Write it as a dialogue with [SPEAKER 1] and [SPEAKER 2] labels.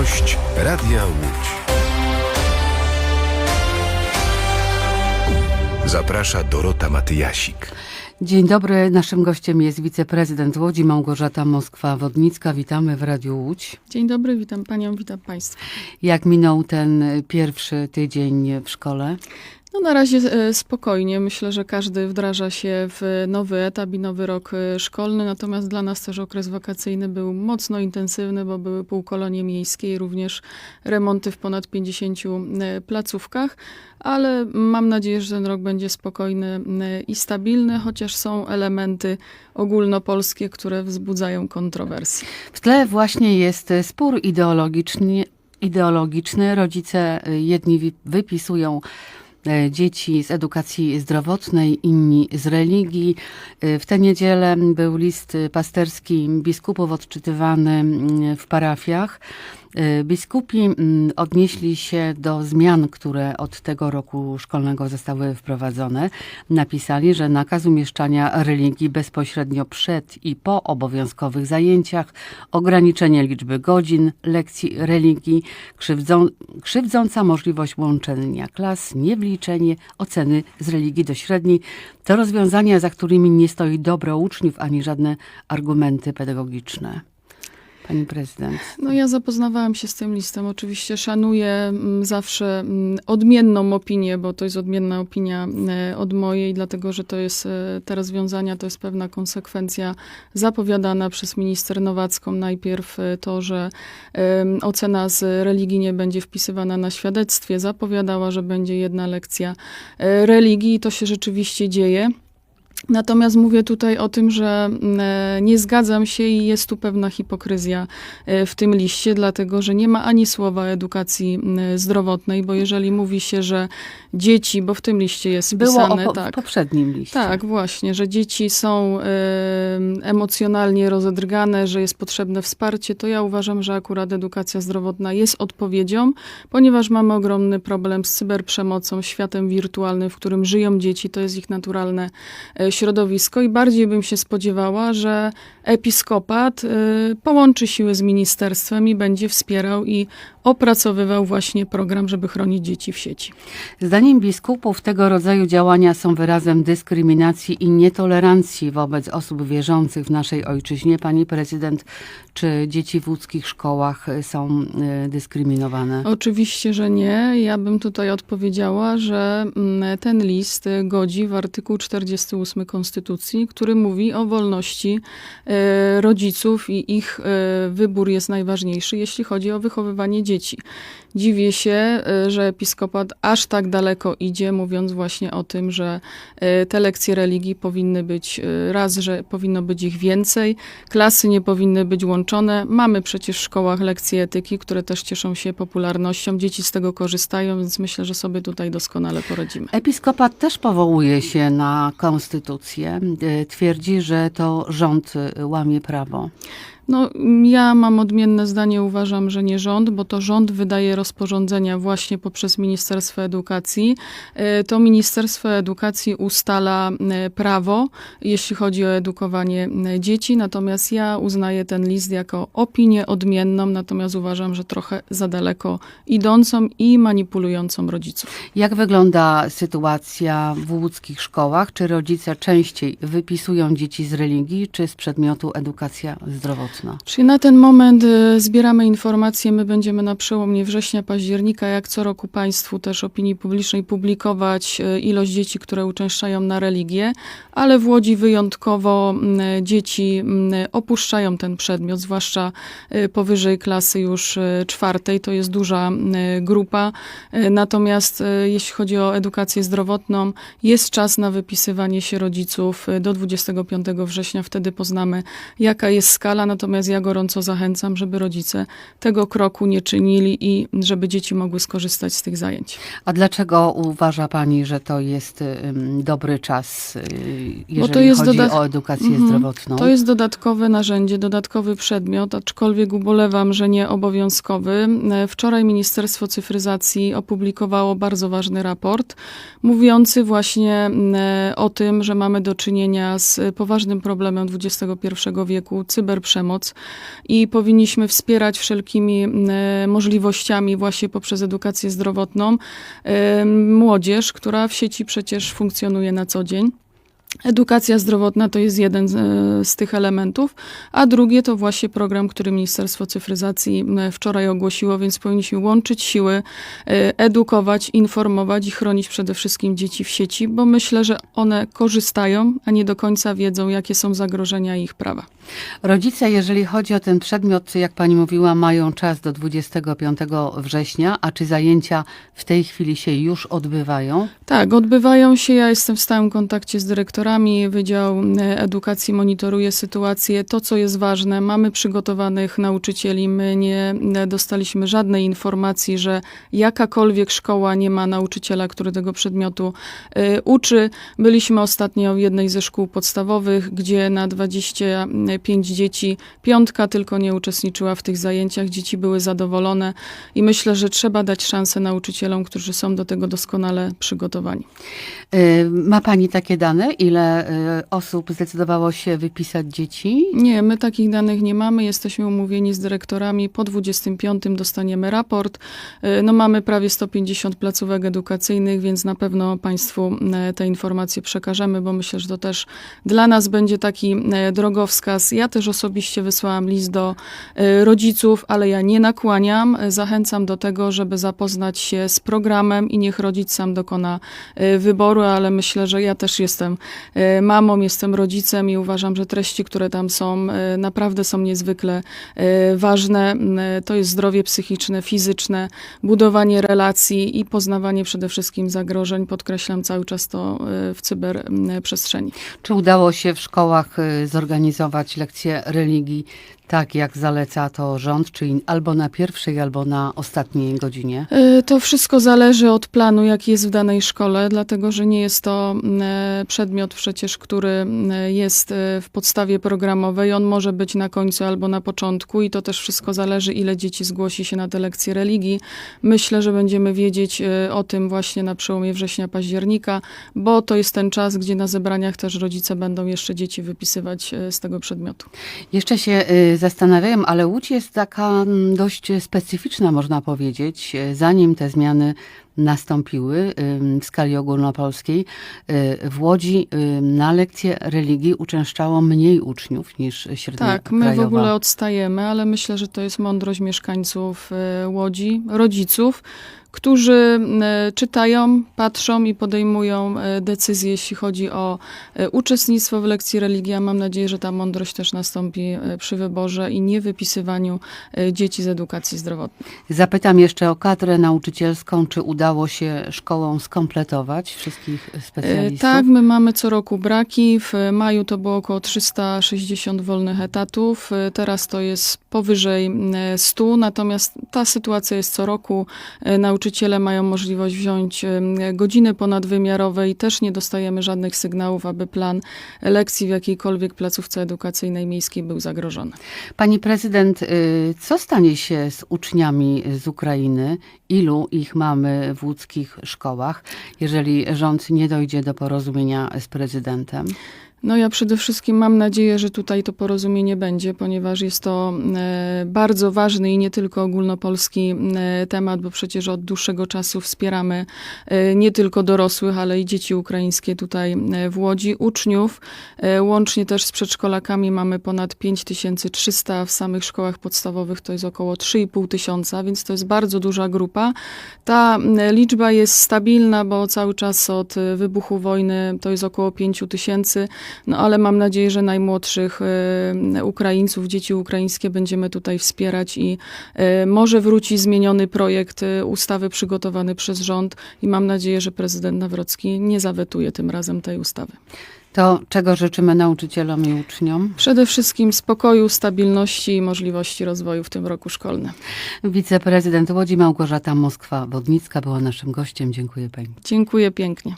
[SPEAKER 1] Gość Radia Łódź. Zaprasza Dorota Matyjasik.
[SPEAKER 2] Dzień dobry, naszym gościem jest wiceprezydent Łodzi Małgorzata Moskwa-Wodnicka. Witamy w Radiu Łódź.
[SPEAKER 3] Dzień dobry, witam panią, witam państwa.
[SPEAKER 2] Jak minął ten pierwszy tydzień w szkole?
[SPEAKER 3] No na razie e, spokojnie. Myślę, że każdy wdraża się w nowy etap i nowy rok e, szkolny, natomiast dla nas też okres wakacyjny był mocno intensywny, bo były półkolonie miejskie i również remonty w ponad 50 e, placówkach, ale mam nadzieję, że ten rok będzie spokojny i stabilny, chociaż są elementy ogólnopolskie, które wzbudzają kontrowersje.
[SPEAKER 2] W tle właśnie jest spór ideologiczny. ideologiczny. Rodzice jedni wypisują dzieci z edukacji zdrowotnej, inni z religii. Y, W tę niedzielę był list pasterski biskupów odczytywany mm, w parafiach. Y, Biskupi mm, odnieśli się do zmian, które od tego roku szkolnego zostały wprowadzone. Napisali, że nakaz umieszczania religii bezpośrednio przed i po obowiązkowych zajęciach, ograniczenie liczby godzin lekcji religii, krzywdzą, krzywdząca możliwość łączenia klas, niewliczenie oceny z religii do średniej, to rozwiązania, za którymi nie stoi dobro uczniów ani żadne argumenty pedagogiczne. Pani prezydent.
[SPEAKER 3] No ja zapoznawałam się z tym listem. Oczywiście szanuję mm, zawsze mm, odmienną opinię, bo to jest odmienna opinia e, od mojej, dlatego że to jest e, te rozwiązania, to jest pewna konsekwencja zapowiadana przez minister Nowacką. Najpierw e, to, że ocena z religii nie będzie wpisywana na świadectwie. Zapowiadała, że będzie jedna lekcja religii i to się rzeczywiście dzieje. Natomiast mówię tutaj o tym, że mm, e, nie zgadzam się i jest tu pewna hipokryzja e, w tym liście, dlatego że nie ma ani słowa edukacji mm, zdrowotnej, bo jeżeli mówi się, że dzieci, bo w tym liście jest
[SPEAKER 2] Było
[SPEAKER 3] wpisane,
[SPEAKER 2] o po,
[SPEAKER 3] tak.
[SPEAKER 2] w poprzednim liście.
[SPEAKER 3] Tak, właśnie, że dzieci są e, emocjonalnie rozedrgane, że jest potrzebne wsparcie, to ja uważam, że akurat edukacja zdrowotna jest odpowiedzią, ponieważ mamy ogromny problem z cyberprzemocą, światem wirtualnym, w którym żyją dzieci, to jest ich naturalne e, środowisko i bardziej bym się spodziewała, że episkopat e, połączy siły z ministerstwem i będzie wspierał i opracowywał właśnie program, żeby chronić dzieci w sieci.
[SPEAKER 2] Zdaniem biskupów tego rodzaju działania są wyrazem dyskryminacji i nietolerancji wobec osób wierzących w naszej ojczyźnie. Pani prezydent, czy dzieci w łódzkich szkołach są y, dyskryminowane?
[SPEAKER 3] Oczywiście, że nie. Ja bym tutaj odpowiedziała, że mm, ten list godzi w artykuł 48 Konstytucji, który mówi o wolności e, rodziców i ich e, wybór jest najważniejszy, jeśli chodzi o wychowywanie dzieci. Dziwię się, e, że episkopat aż tak daleko idzie, mówiąc właśnie o tym, że e, te lekcje religii powinny być e, raz, że powinno być ich więcej, klasy nie powinny być łączone. Mamy przecież w szkołach lekcje etyki, które też cieszą się popularnością. Dzieci z tego korzystają, więc myślę, że sobie tutaj doskonale poradzimy.
[SPEAKER 2] Episkopat też powołuje się na konstytucję. Y, Twierdzi, że to rząd y, łamie prawo.
[SPEAKER 3] No, ja mam odmienne zdanie, uważam, że nie rząd, bo to rząd wydaje rozporządzenia właśnie poprzez Ministerstwo Edukacji. E, To Ministerstwo Edukacji ustala e, prawo, jeśli chodzi o edukowanie e, dzieci, natomiast ja uznaję ten list jako opinię odmienną, natomiast uważam, że trochę za daleko idącą i manipulującą rodziców.
[SPEAKER 2] Jak wygląda sytuacja w łódzkich szkołach? Czy rodzice częściej wypisują dzieci z religii, czy z przedmiotu edukacja zdrowotna?
[SPEAKER 3] Czyli na ten moment y, zbieramy informacje. My będziemy na przełomie września, października, jak co roku Państwu też opinii publicznej publikować y, ilość dzieci, które uczęszczają na religię, ale w Łodzi wyjątkowo mm, dzieci mm, opuszczają ten przedmiot, zwłaszcza y, powyżej klasy już y, czwartej. To jest duża y, grupa. Y, Natomiast y, jeśli chodzi o edukację zdrowotną, jest czas na wypisywanie się rodziców y, do 25 września. Wtedy poznamy, jaka jest skala. Natomiast ja gorąco zachęcam, żeby rodzice tego kroku nie czynili i żeby dzieci mogły skorzystać z tych zajęć.
[SPEAKER 2] A dlaczego uważa Pani, że to jest ym, dobry czas, y, jeżeli chodzi o edukację
[SPEAKER 3] Mhm.
[SPEAKER 2] zdrowotną?
[SPEAKER 3] To jest dodatkowe narzędzie, dodatkowy przedmiot, aczkolwiek ubolewam, że nie obowiązkowy. E, Wczoraj Ministerstwo Cyfryzacji opublikowało bardzo ważny raport, mówiący właśnie e, o tym, że mamy do czynienia z poważnym problemem XXI wieku, cyberprzemocą. I powinniśmy wspierać wszelkimi e, możliwościami właśnie poprzez edukację zdrowotną e, młodzież, która w sieci przecież funkcjonuje na co dzień. Edukacja zdrowotna to jest jeden z, e, z tych elementów, a drugie to właśnie program, który Ministerstwo Cyfryzacji wczoraj ogłosiło, więc powinniśmy łączyć siły, e, edukować, informować i chronić przede wszystkim dzieci w sieci, bo myślę, że one korzystają, a nie do końca wiedzą, jakie są zagrożenia i ich prawa.
[SPEAKER 2] Rodzice, jeżeli chodzi o ten przedmiot, jak pani mówiła, mają czas do 25 września, a czy zajęcia w tej chwili się już odbywają?
[SPEAKER 3] Tak, odbywają się. Ja jestem w stałym kontakcie z dyrektorami. Wydział e, Edukacji monitoruje sytuację. To, co jest ważne, mamy przygotowanych nauczycieli. My nie e, dostaliśmy żadnej informacji, że jakakolwiek szkoła nie ma nauczyciela, który tego przedmiotu e, uczy. Byliśmy ostatnio w jednej ze szkół podstawowych, gdzie na 25 dzieci piątka tylko nie uczestniczyła w tych zajęciach. Dzieci były zadowolone i myślę, że trzeba dać szansę nauczycielom, którzy są do tego doskonale przygotowani.
[SPEAKER 2] Ma pani takie dane, ile y, osób zdecydowało się wypisać dzieci?
[SPEAKER 3] Nie, my takich danych nie mamy. Jesteśmy umówieni z dyrektorami. Po 25 dostaniemy raport. Y, No, mamy prawie 150 placówek edukacyjnych, więc na pewno Państwu e, te informacje przekażemy, bo myślę, że to też dla nas będzie taki drogowskaz. Ja też osobiście wysłałam list do rodziców, ale ja nie nakłaniam. Zachęcam do tego, żeby zapoznać się z programem i niech rodzic sam dokona wyboru, ale myślę, że ja też jestem mamą, jestem rodzicem i uważam, że treści, które tam są, e, naprawdę są niezwykle e, ważne. M, e, To jest zdrowie psychiczne, fizyczne, budowanie relacji i poznawanie przede wszystkim zagrożeń. Podkreślam cały czas to e, w cyberprzestrzeni.
[SPEAKER 2] Czy udało się w szkołach zorganizować lekcje religii tak, jak zaleca to rząd, czyli albo na pierwszej, albo na ostatniej godzinie?
[SPEAKER 3] E, To wszystko zależy od planu, jaki jest w danej szkole, dlatego że nie jest to e, przedmiot przecież, który m, jest e, w podstawie programowej. On może być na końcu albo na początku i to też wszystko zależy, ile dzieci zgłosi się na te lekcje religii. Myślę, że będziemy wiedzieć e, o tym właśnie na przełomie września, października, bo to jest ten czas, gdzie na zebraniach też rodzice będą jeszcze dzieci wypisywać e, z tego przedmiotu.
[SPEAKER 2] Jeszcze się zastanawiam, ale Łódź jest taka mm, dość specyficzna, można powiedzieć. Y, Zanim te zmiany nastąpiły w skali ogólnopolskiej, y, w Łodzi na lekcje religii uczęszczało mniej uczniów niż średnia
[SPEAKER 3] Tak, my
[SPEAKER 2] krajowa.
[SPEAKER 3] w ogóle odstajemy, ale myślę, że to jest mądrość mieszkańców e, Łodzi, rodziców, którzy e, czytają, patrzą i podejmują e, decyzje, jeśli chodzi o e, uczestnictwo w lekcji religii. Ja mam nadzieję, że ta mądrość też nastąpi przy wyborze i nie wypisywaniu dzieci z edukacji zdrowotnej.
[SPEAKER 2] Zapytam jeszcze o kadrę nauczycielską, czy udało się szkołom skompletować wszystkich specjalistów?
[SPEAKER 3] Tak, my mamy co roku braki. W maju to było około 360 wolnych etatów. Teraz to jest powyżej e, 100, natomiast ta sytuacja jest co roku. E, Nauczyciele mają możliwość wziąć godziny ponadwymiarowe i też nie dostajemy żadnych sygnałów, aby plan lekcji w jakiejkolwiek placówce edukacyjnej miejskiej był zagrożony.
[SPEAKER 2] Pani prezydent, y, co stanie się z uczniami z Ukrainy? Ilu ich mamy w łódzkich szkołach, jeżeli rząd nie dojdzie do porozumienia z prezydentem?
[SPEAKER 3] No ja przede wszystkim mam nadzieję, że tutaj to porozumienie będzie, ponieważ jest to e, bardzo ważny i nie tylko ogólnopolski e, temat, bo przecież od dłuższego czasu wspieramy e, nie tylko dorosłych, ale i dzieci ukraińskie tutaj w Łodzi, uczniów. Łącznie też z przedszkolakami mamy ponad 5300, w samych szkołach podstawowych to jest około 3,5 tysiąca, więc to jest bardzo duża grupa. Ta liczba jest stabilna, bo cały czas od wybuchu wojny to jest około 5 tysięcy. No ale mam nadzieję, że najmłodszych e, Ukraińców, dzieci ukraińskie będziemy tutaj wspierać i e, może wróci zmieniony projekt e, ustawy przygotowany przez rząd i mam nadzieję, że prezydent Nawrocki nie zawetuje tym razem tej ustawy.
[SPEAKER 2] To czego życzymy nauczycielom i uczniom?
[SPEAKER 3] Przede wszystkim spokoju, stabilności i możliwości rozwoju w tym roku szkolnym.
[SPEAKER 2] Wiceprezydent Łodzi Małgorzata Moskwa-Wodnicka była naszym gościem. Dziękuję pani.
[SPEAKER 3] Dziękuję pięknie.